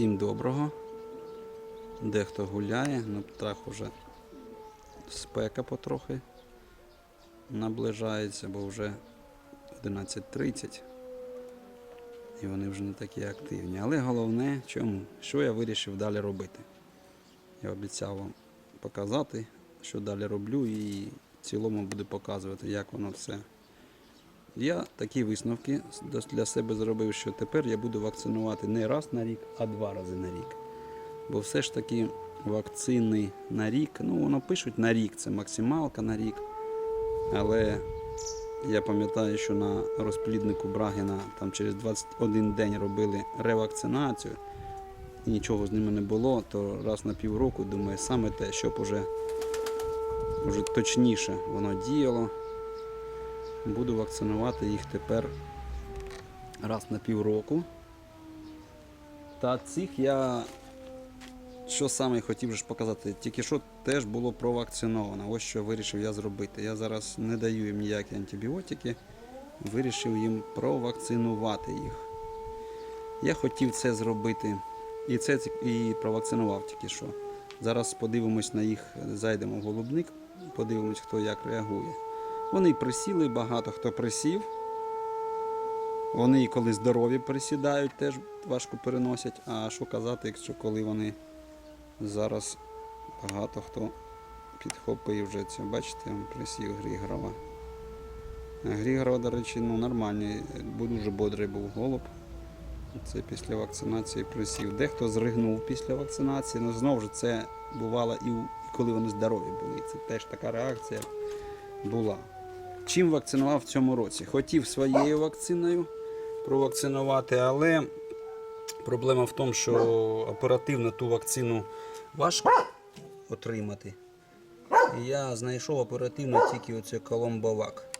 Всім доброго. Дехто гуляє, на птах уже спека потрохи наближається, бо вже 11.30 і вони вже не такі активні. Але головне, чому? Що я вирішив далі робити? Я обіцяв вам показати, що далі роблю, і в цілому буду показувати, як воно все. Я такі висновки для себе зробив, що тепер я буду вакцинувати не раз на рік, а два рази на рік. Бо все ж таки вакцини на рік, ну воно пишуть на рік, це максималка на рік. Але я пам'ятаю, що на розпліднику Брагіна там через 21 день робили ревакцинацію, і нічого з ними не було, то раз на півроку, думаю, саме те, щоб уже, уже точніше воно діяло. Буду вакцинувати їх тепер раз на півроку. Та цих я що саме хотів ж показати, тільки що теж було провакциновано. Ось що вирішив я зробити. Я зараз не даю їм ніякі антибіотики, вирішив їм провакцинувати їх. Я хотів це зробити. І це і провакцинував тільки що. Зараз подивимось на їх, зайдемо в голубник, подивимось, хто як реагує. Вони присіли, багато хто присів. Вони і коли здорові присідають, теж важко переносять. А що казати, якщо коли вони зараз багато хто підхопив вже це. Бачите, присів Грігорова. Грігорова, до речі, ну нормальний, дуже бодрий був голуб. Це після вакцинації присів. Дехто зригнув після вакцинації, але знову ж це бувало і коли вони здорові були. Це теж така реакція була. Чим вакцинував в цьому році? Хотів своєю вакциною провакцинувати, але проблема в тому, що оперативно ту вакцину важко отримати. Я знайшов оперативно тільки оце коломбовак.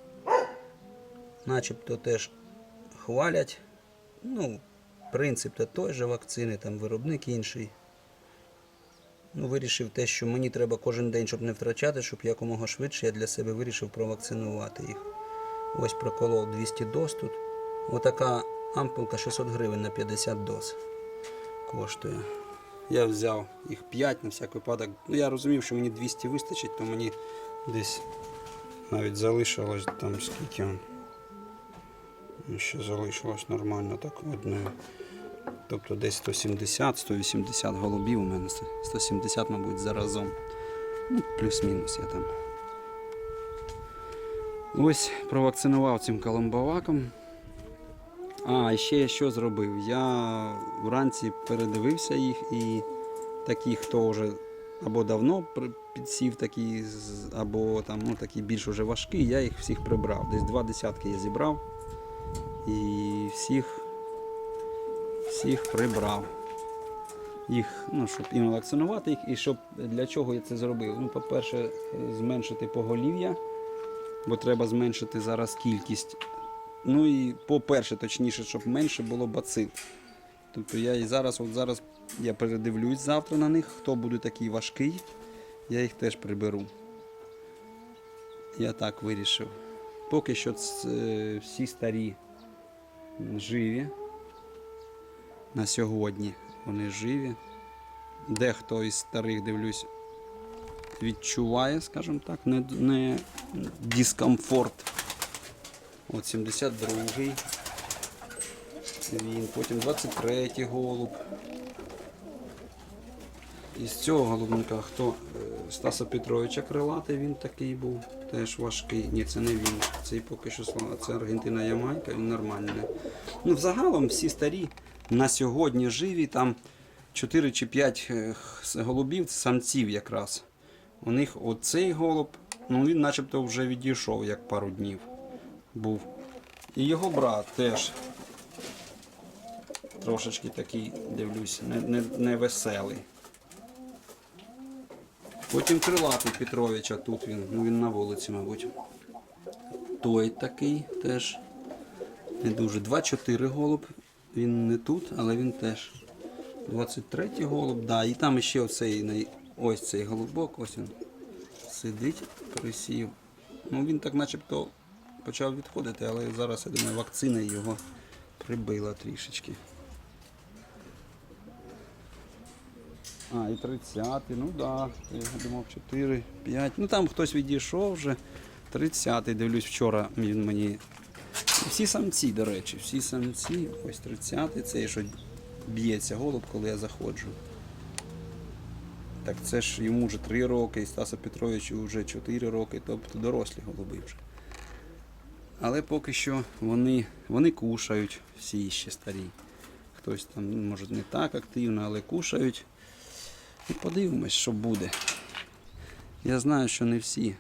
Начебто теж хвалять. Ну, принцип то той же вакцини, там виробник інший. Ну, вирішив те, що мені треба кожен день, щоб не втрачати, щоб якомога швидше я для себе вирішив провакцинувати їх. Ось проколов 200 доз тут. Отака ампулка 600 гривень на 50 доз коштує. Я взяв їх 5 на всяк випадок. Ну, я розумів, що мені 200 вистачить, то мені десь навіть залишилось там скільки. Ще залишилось нормально так одне. Тобто десь 170-180 голубів у мене. 170, мабуть, заразом. Ну, плюс-мінус я там. Ось провакцинував цим коломбоваком. А, і ще я що зробив? Я вранці передивився їх і такі, хто вже або давно підсів, такі, або там, ну, такі більш уже важкі, я їх всіх прибрав. Десь два десятки я зібрав і всіх, всіх прибрав. Їх, ну, щоб і вакцинувати їх, і щоб для чого я це зробив? Ну, по-перше, е, зменшити поголів'я, бо треба зменшити зараз кількість Ну і по-перше, точніше, щоб менше було бацил. Тобто я і зараз, от зараз я передивлюсь завтра на них, хто буде такий важкий, я їх теж приберу. Я так вирішив. Поки що це всі старі живі. На сьогодні вони живі. Дехто із старих, дивлюсь, відчуває, скажімо так, не, не дискомфорт. От 72-й. Він, потім 23-й голуб. Із цього голубника, хто е, Стаса Петровича крилатий, він такий був, теж важкий. Ні, це не він. Цей поки що слава. Це Аргентина Ямайка, він нормальний. Ну, взагалом всі старі на сьогодні живі, там 4 чи 5 е, голубів, самців якраз. У них оцей голуб, ну він начебто вже відійшов як пару днів був. І його брат теж трошечки такий, дивлюсь, не, не, не. Потім крилатий Петровича тут він, ну він на вулиці, мабуть. Той такий теж не дуже. 2-4 голуб. Він не тут, але він теж. 23 голуб, да. І там ще оцей ось цей голубок, ось він сидить, присів. Ну він так начебто почав відходити, але зараз, я думаю, вакцина його прибила трішечки. А, і 30-й, ну да, я думав 4, 5. Ну там хтось відійшов вже. 30-й, дивлюсь, вчора він мені. Всі самці, до речі, всі самці. Ось 30, цей, що б'ється голуб, коли я заходжу. Так це ж йому вже 3 роки, і Стасу Петровичу вже 4 роки, тобто дорослі голуби вже. Але поки що вони, вони кушають, всі ще старі. Хтось там, може, не так активно, але кушають. І подивимось, що буде. Я знаю, що не всі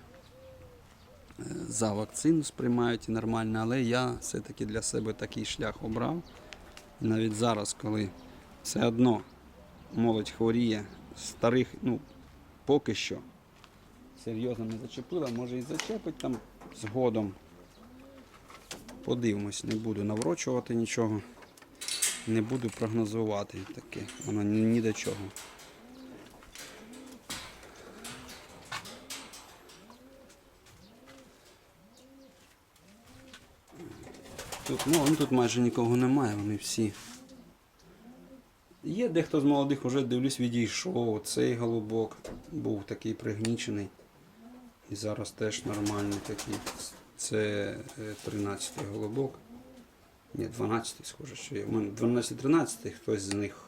за вакцину сприймають і нормально, але я все-таки для себе такий шлях обрав. І навіть зараз, коли все одно молодь хворіє, старих, ну, поки що серйозно не зачепила, може і зачепить там згодом. Подивимось, не буду наврочувати нічого, не буду прогнозувати таке. Воно ні, до чого. Тут, ну, тут майже нікого немає, вони всі. Є дехто з молодих вже дивлюсь, відійшов. Цей голубок був такий пригнічений. І зараз теж нормальний такий. Це 13-й голубок. Ні, 12-й, схоже, що є. У мене 12-13, хтось з них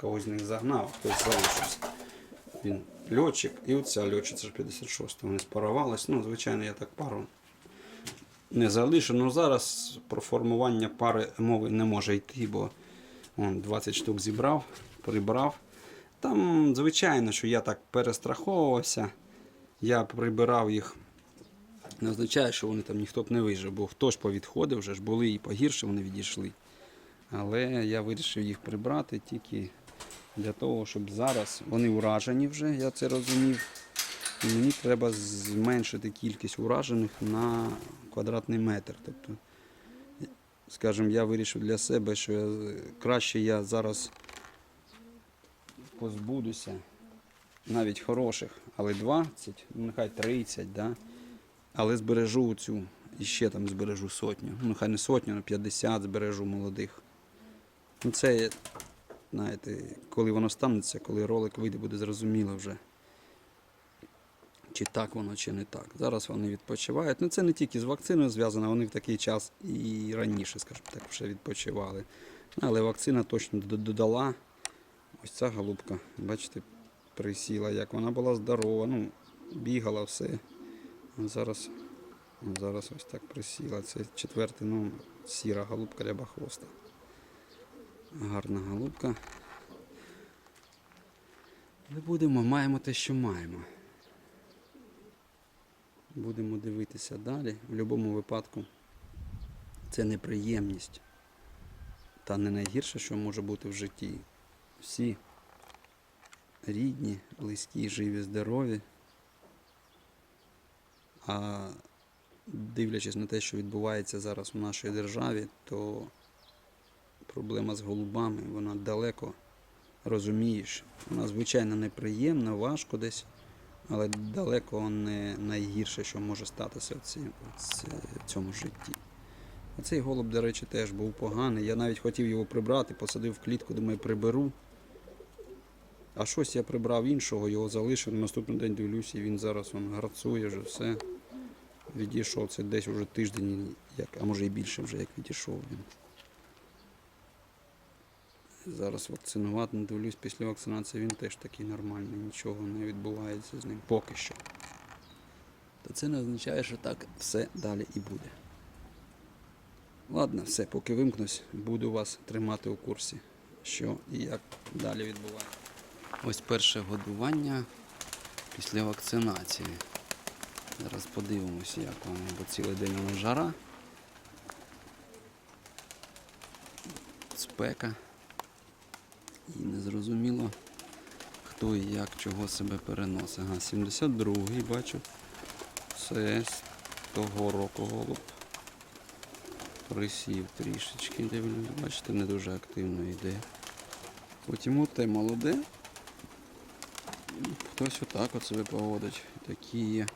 когось з них загнав, хтось залишився. Він льотчик, і оця льотчиця ж 56 вони спарувались. Ну, звичайно, я так пару не залишу. Ну зараз про формування пари мови не може йти, бо он, 20 штук зібрав, прибрав. Там, звичайно, що я так перестраховувався. Я прибирав їх. Не означає, що вони там ніхто б не вижив, бо хто ж повідходив, вже ж були і погірше вони відійшли. Але я вирішив їх прибрати тільки для того, щоб зараз вони уражені вже, я це розумів. І мені треба зменшити кількість уражених на квадратний метр. Тобто, скажімо, я вирішив для себе, що я, краще я зараз позбудуся навіть хороших, але 20, ну нехай 30, да? але збережу цю, і ще там збережу сотню. Ну, нехай не сотню, а 50 збережу молодих. Ну, це, знаєте, коли воно станеться, коли ролик вийде, буде зрозуміло вже. Чи так воно, чи не так. Зараз вони відпочивають. Ну це не тільки з вакциною зв'язано, вони в такий час і раніше, скажімо так, вже відпочивали. Ну, Але вакцина точно додала. Ось ця голубка, бачите, присіла, як вона була здорова, ну, бігала все. Зараз, зараз ось так присіла. Це четвертий номер, сіра голубка рябохвоста. Гарна голубка. Але будемо, маємо те, що маємо. Будемо дивитися далі. В будь-якому випадку це неприємність. Та не найгірше, що може бути в житті. Всі рідні, близькі, живі, здорові. А дивлячись на те, що відбувається зараз у нашій державі, то проблема з голубами, вона далеко розумієш. Вона звичайно неприємна, важко десь, але далеко не найгірше, що може статися в ці- в цьому житті. А цей голуб, до речі, теж був поганий. Я навіть хотів його прибрати, посадив в клітку, думаю, приберу. А щось я прибрав іншого, його залишив. На наступний день дивлюся, і він зараз он грацує вже все. Відійшов. Це десь вже тиждень, як, а може і більше вже як відійшов він. Зараз вакцинувати, не дивлюсь, після вакцинації він теж такий нормальний, нічого не відбувається з ним поки що. То це не означає, що так все далі і буде. Ладно, все, поки вимкнусь, буду вас тримати у курсі, що і як далі відбувається. Ось перше годування після вакцинації. Зараз подивимося, як воно, бо цілий день воно жара. Спека. І незрозуміло, хто і як чого себе переносить. Ага, 72-й бачу. Це з того року голуб. Присів трішечки, дивлюсь, бачите, не дуже активно йде. Потім оте молоде. Хтось отак от себе поводить. Такі є.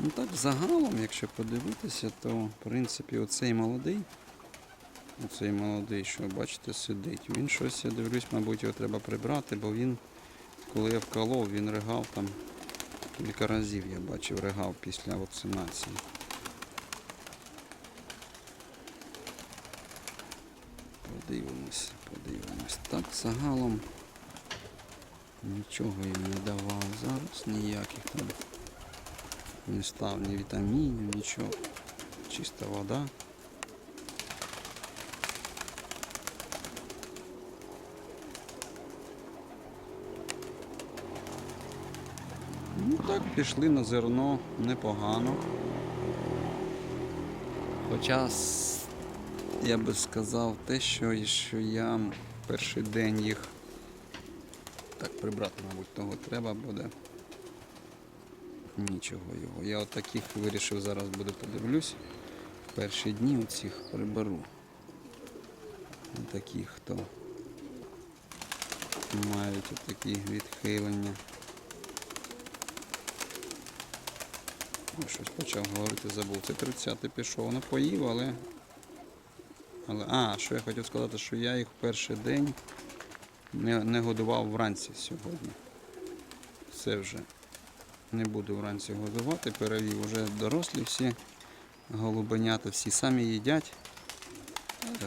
Ну так загалом, якщо подивитися, то в принципі оцей молодий Оцей молодий, що бачите, сидить. Він щось, я дивлюсь, мабуть, його треба прибрати, бо він, коли я вколов, він ригав там кілька разів, я бачив, ригав після вакцинації. Подивимось, подивимось. Так, загалом нічого їм не давав зараз, ніяких там не став ні вітамінів, нічого. Чиста вода. Так, пішли на зерно непогано. Хоча я би сказав те, що, що я перший день їх так прибрати, мабуть, того треба буде. Нічого його. Я от таких вирішив зараз буде подивлюсь. Перші дні оцих приберу. Таких, хто мають такі відхилення. Ой, щось почав говорити, забув. Це 30-й пішов. Напоїв, але. але. А, що я хотів сказати, що я їх перший день не, не годував вранці сьогодні. Це вже не буду вранці годувати, перевів вже дорослі всі голубенята, всі самі їдять. Е,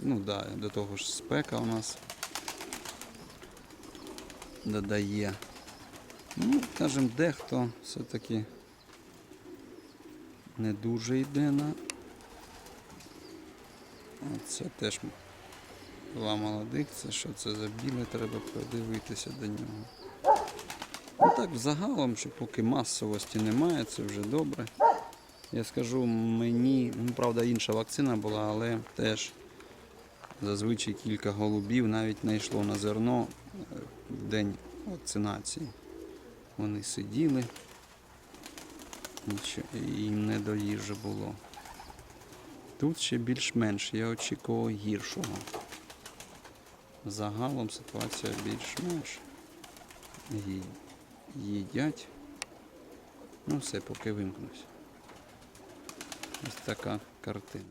ну да, до того ж спека у нас додає. Ну, скажімо, дехто все-таки не дуже йде на. Це теж два молодих, це що це за біле, треба придивитися до нього. Ну так, взагалом, що поки масовості немає, це вже добре. Я скажу, мені, ну правда, інша вакцина була, але теж зазвичай кілька голубів навіть не йшло на зерно е, в день вакцинації. Вони сиділи, їм не до їжі було. Тут ще більш-менш, я очікував гіршого. Загалом ситуація більш-менш. Їдять. Ну все, поки вимкнусь. Ось така картина.